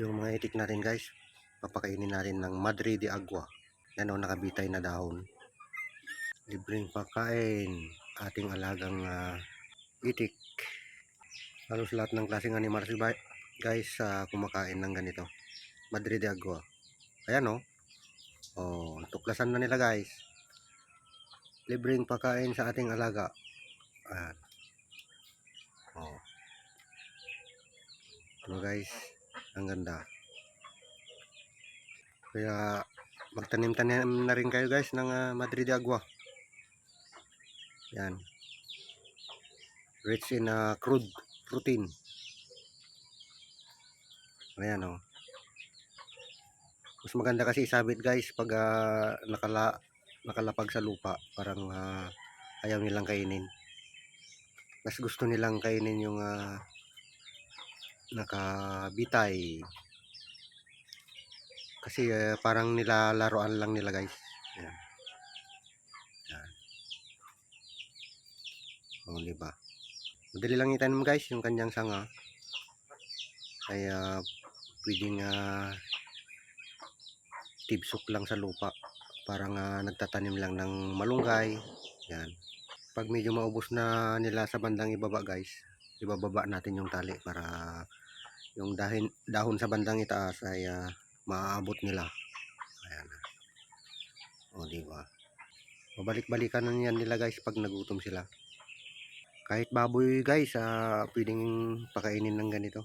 yung mga itik natin guys papakainin natin ng Madre de Agua. Yan o nakabitay na dahon. Libreng pagkain ating alagang ah, itik halos lahat ng klaseng animal si ba- guys sa kumakain ng ganito. Madre de Agua. Ayan o. Oh, tuklasan na nila guys. Libreng pagkain sa ating alaga. Ayan. Oh ano guys ang ganda. Kaya magtanim-tanim na rin kayo guys ng ah, Madrid Agua. Yan. Rich in ah, crude protein. Ayan oh. Mas maganda kasi isabit guys pag ah, nakala nakalapag sa lupa. Parang ah, ayaw nilang kainin. Mas gusto nilang kainin yung ah, nakabitay. Kasi eh, parang nilalaroan lang nila guys. Yan yan o diba madali lang itanim guys yung kanyang sanga. Kaya pwedeng uh, tibsok lang sa lupa. Parang ah, nagtatanim lang ng malunggay. Yan pag medyo maubos na nila sa bandang ibaba guys ibababa natin yung tali para yung dahon, dahon sa bandang itaas ay ah, maaabot nila. Ayan. O, di ba? Mabalik-balikan na yan nila guys pag nagutom sila. Kahit baboy guys, ah, pwedeng pakainin ng ganito.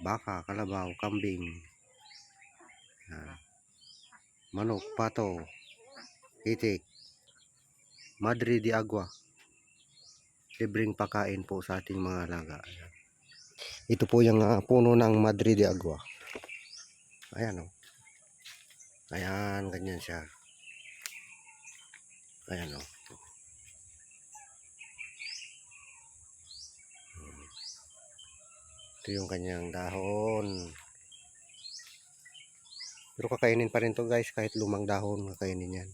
Baka, kalabaw, kambing. Ayan. Manok, pato, itik, madre de agua. Libreng pakain po sa ating mga alaga. Ayan. Ito po yung ah, puno ng madre de agua. Ayan o. Ayan, ganyan siya. Ayan o. Hmm. Ito yung kanyang dahon. Pero kakainin pa rin to guys, kahit lumang dahon, kakainin yan.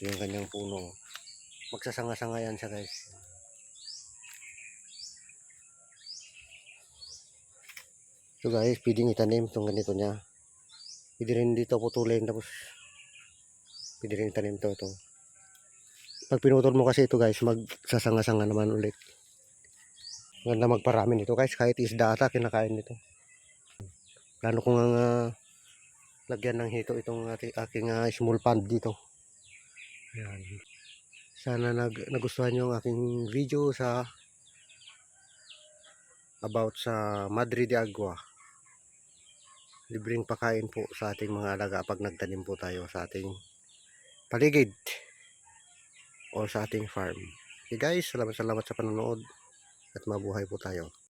Ito yung kanyang puno. Magsasanga-sanga yan siya guys. So guys, pwedeng itanim itong ganito niya. Pwede rin dito putulin tapos pwede rin itanim to ito. Pag pinutol mo kasi ito guys, magsasanga-sanga naman ulit. Ganda magparami nito guys, kahit isda ata kinakain nito. Plano ko nga nga lagyan ng hito itong aking ah, small pond dito. Ayan. Sana nag nagustuhan nyo ang aking video sa about sa Madre de Agua libreng pakain po sa ating mga alaga pag nagtanim po tayo sa ating paligid o sa ating farm. Okay guys, salamat salamat sa panonood at mabuhay po tayo.